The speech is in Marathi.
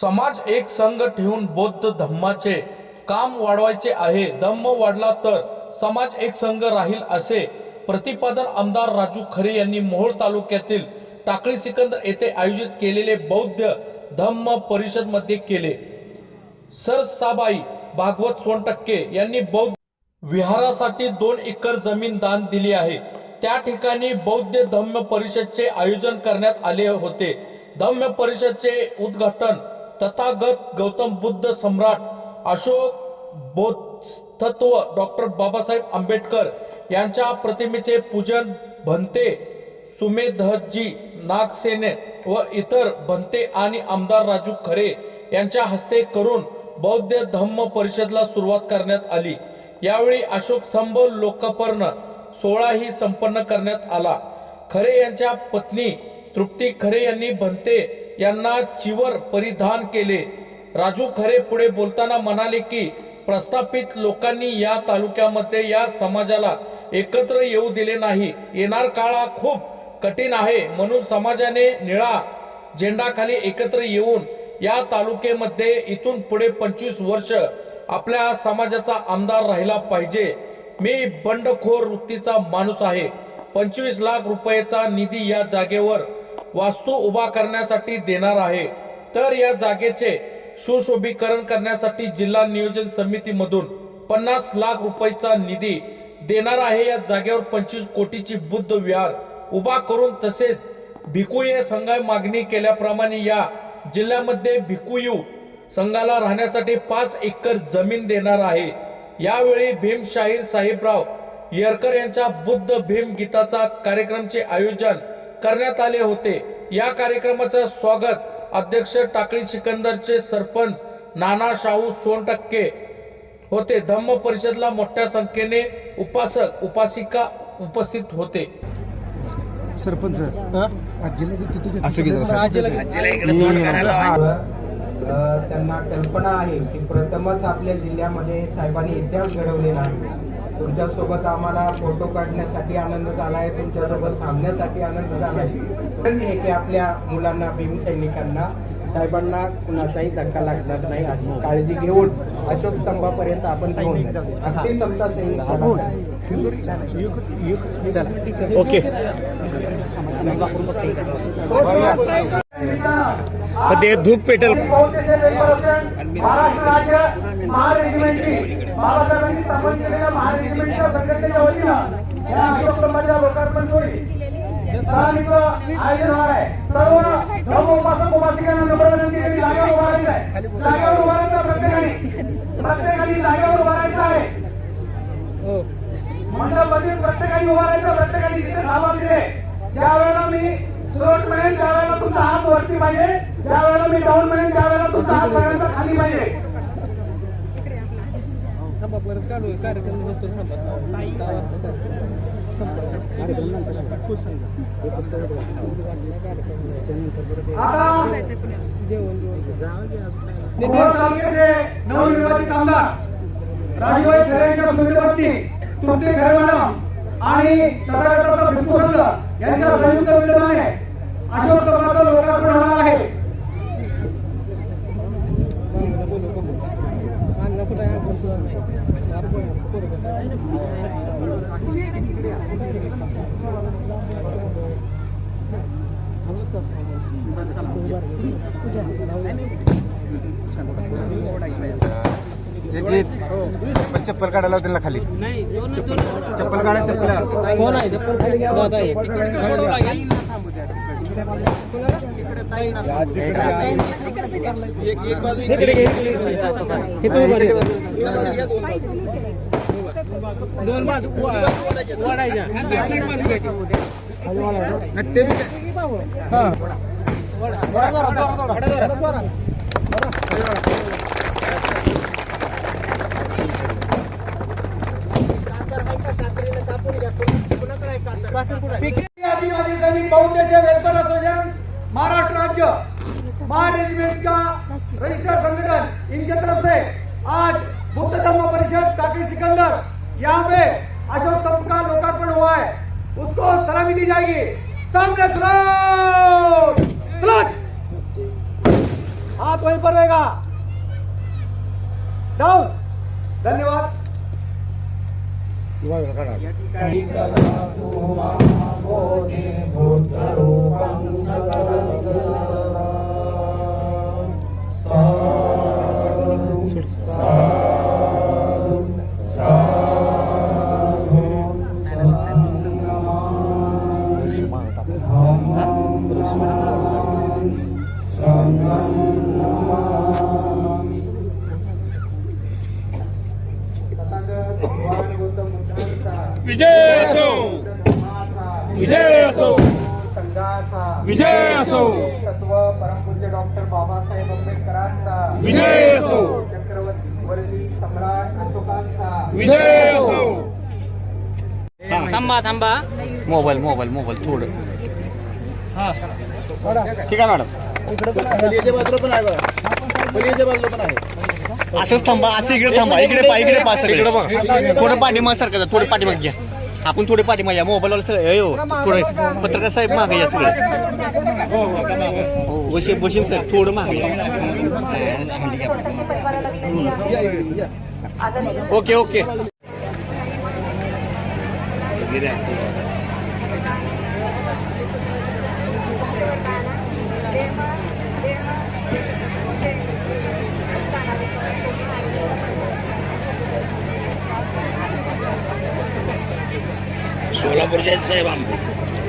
समाज एक संघ ठेवून बौद्ध धम्माचे काम वाढवायचे आहे. धम्म वाढला तर समाज एक संघ राहील असे प्रतिपादन आमदार राजू खरे यांनी मोहोळ तालुक्यातील टाकळी सिकंदर येथे आयोजित केलेले बौद्ध धम्म परिषदमध्ये केले सरसाबाई भागवत सोनटक्के यांनी बौद्ध विहारासाठी दोन एकर जमीन दान दिली आहे. त्या ठिकाणी बौद्ध धम्म परिषदचे आयोजन करण्यात आले होते. धम्म परिषदचे उद्घाटन तथागत गौतम बुद्ध सम्राट अशोक बोधतत्व डॉक्टर बाबासाहेब आंबेडकर यांच्या प्रतिमेचे पूजन भंते सुमेधजी नागसेने व इतर भंते आणि आमदार राजू खरे यांच्या हस्ते करून बौद्ध धम्म परिषदला सुरुवात करण्यात आली. यावेळी अशोक स्तंभ लोकपर्ण सोहळाही संपन्न करण्यात आला. खरे यांच्या पत्नी तृप्ती खरे यांनी भंते यांना चिवर परिधान केले. राजू खरे पुढे बोलताना म्हणाले की प्रस्थापित लोकांनी या तालुक्यामध्ये या समाजाला एकत्र येऊ दिले नाही. येणार काळ हा खूप कठीण आहे. म्हणून समाजाने निळा झेंडाखाली एकत्र येऊन या तालुक्यामध्ये इथून पुढे पंचवीस वर्ष आपल्या समाजाचा आमदार राहिला पाहिजे. मी बंडखोर वृत्तीचा माणूस आहे. पंचवीस लाख रुपयाचा निधी या जागेवर वास्तू उभा करण्यासाठी देणार आहे. तर या जागेचे सुशोभीकरण करण्यासाठी जिल्हा नियोजन समितीमधून पन्नास लाख रुपयाचा निधी देणार आहे. या जागेवर पंचवीस कोटीची बुद्ध विहार उभा करून तसेच भिकुये संघा मागणी केल्याप्रमाणे या जिल्ह्यामध्ये भिकुयू संघाला राहण्यासाठी पाच एकर जमीन देणार आहे. यावेळी भीमशाहीर साहेबराव येरकर यांच्या बुद्ध भीम गीताचा कार्यक्रमचे आयोजन करण्यात आले होते. या कार्यक्रमाचं स्वागत अध्यक्ष टाकळी सिकंदरचे सरपंच नाना शाहू सोनटक्के होते. धम्म परिषदला मोठ्या संख्येने उपासक उपासिका उपस्थित होते. सरपंच त्यांना कल्पना आहे की प्रथमच आपल्या जिल्ह्यामध्ये साहेबांनी इतिहास घडवलेला आहे. तुमच्यासोबत आम्हाला फोटो काढण्यासाठी आनंद झाला आहे तुमच्यासोबत थांबण्यासाठी आनंद झाला आहे. हे की आपल्या मुलांना भीमसैनिकांना साहेबांना कुणाचाही धक्का लागणार नाही. अशी काळजी घेऊन अशोक स्तंभापर्यंत आपण. अगदी समता सैनिक ओके. ते धूप पेटल. महाराष्ट्र राज्य महारेजिमेंटची बाबासाहेबांनी स्थापन केलेल्या महारेजिमेंटच्या संघटनेच्या वतीनं या अशोक लोकार्पण सोयी सरांचं आयोजन होणार आहे. सर्व धर्म उपासिकांना नम्र विनंती आहे जागेवर आहे. जागेवर प्रत्येकाने. प्रत्येकाने जागेवर आहे. प्रत्येकाने प्रत्येकाने ज्या वेळेला मी सुरुवात मिळेल त्यावेळेला तुमचा हात वरती पाहिजे ज्या वेळेला मी डाऊन मिळेल त्यावेळेला तुमचा हात सगळ्यांचा खाली पाहिजे. आता मोहोळ तालुक्याचे नवनिर्वाचित आमदार राजूभाई खरे यांच्या सुविधपत्नी तृप्ती खरे मॅडम आणि तथागताचा भिक्खू संघ यांच्या संयुक्त विद्यमाने अशोक स्तंभाचं लोकार्पण होणार आहे. चप्पल चप्पल काढायला लावतील ना खाली चप्पल काढा चप्पल कोण आहे दादा दोन बाजू वाढायच्या एक बाजू घ्यायची. ते बी आदिवासी सैनिक बहुउद्देशीय से वेलफेयर एसोसिएशन महाराष्ट्र राज्य महान का रजिस्टर संगठन इनके तरफ से आज बुद्ध धर्म परिषद टाकरी सिकंदर यहाँ पे अशोक स्तंभ का लोकार्पण हुआ है उसको सलामी दी जाएगी. सामने हाथ वहीं पर रहेगा. डाउन धन्यवाद. ఇవాళ కదా Wow. विजय असो विजय असो विजय असो तत्व परमपूज्य डॉक्टर बाबासाहेब आंबेडकरांचा विजय असो चक्रवर्ती सम्राट अशोकांचा विजय असो थांबा थांबा. मोबाईल मोबाईल मोबाईल थोडं. ठीक आहे मॅडम. असंच थांबा असं इकडे थांबा. इकडे पा इकडे पा सगळे. थोडं पाठीमाग सारखं थोडं पाठीमाग घ्या. आपण थोडे पाठीमाग या. मोबाईलवाला सगळं अयो थोडं पत्रकार साहेब मागे या सगळं. हो बशीम बशीम सर थोडं मागे okay okay. presencia de Bambu.